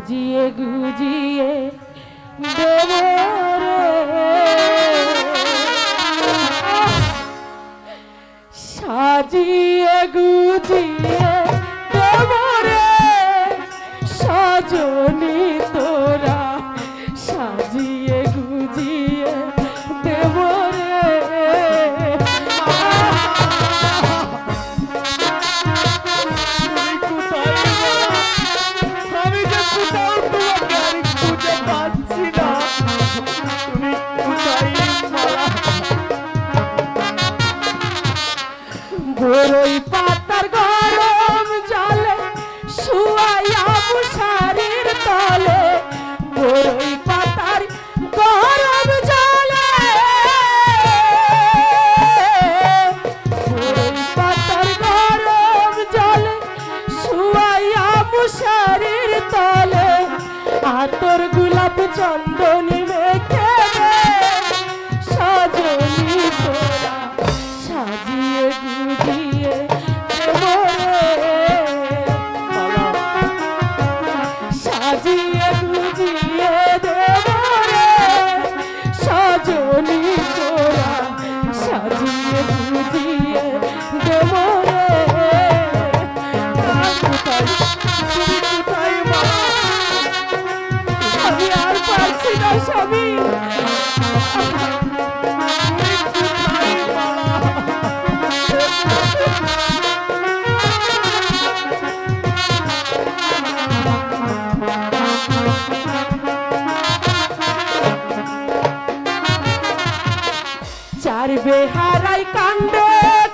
সাজিয়ে গুজিয়ে সাজিয়ে গুজিয়ে মশারির তলে আতর গোলাপ চন্দনী মেখে সাজিয়ে গুজিয়ে সাজিয়ে গুজিয়ে সজনী তোরা সাজিয়ে স্বামী চার বেহারাই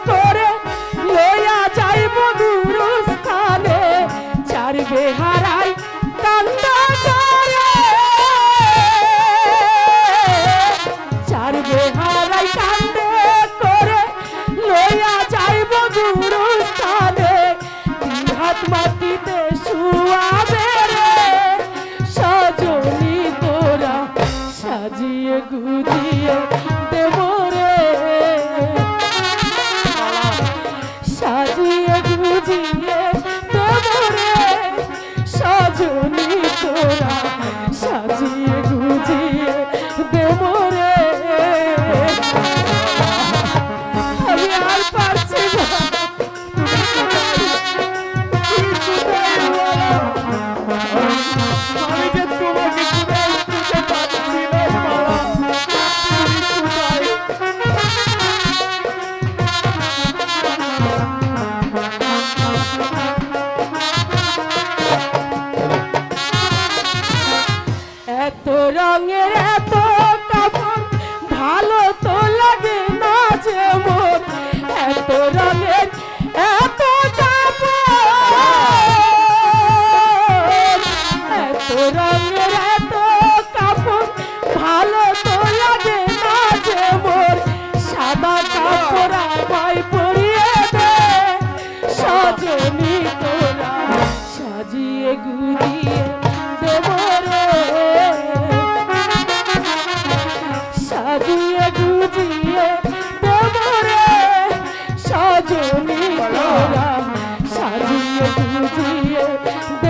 করে লইয়া যাইব গুরুস্থানে চার বেহারাই রঙের এত কাপড় ভালো তো লাগে না এত রঙের এত কাপড় এত রঙের সজনী সাজিয়ে গুজিয়ে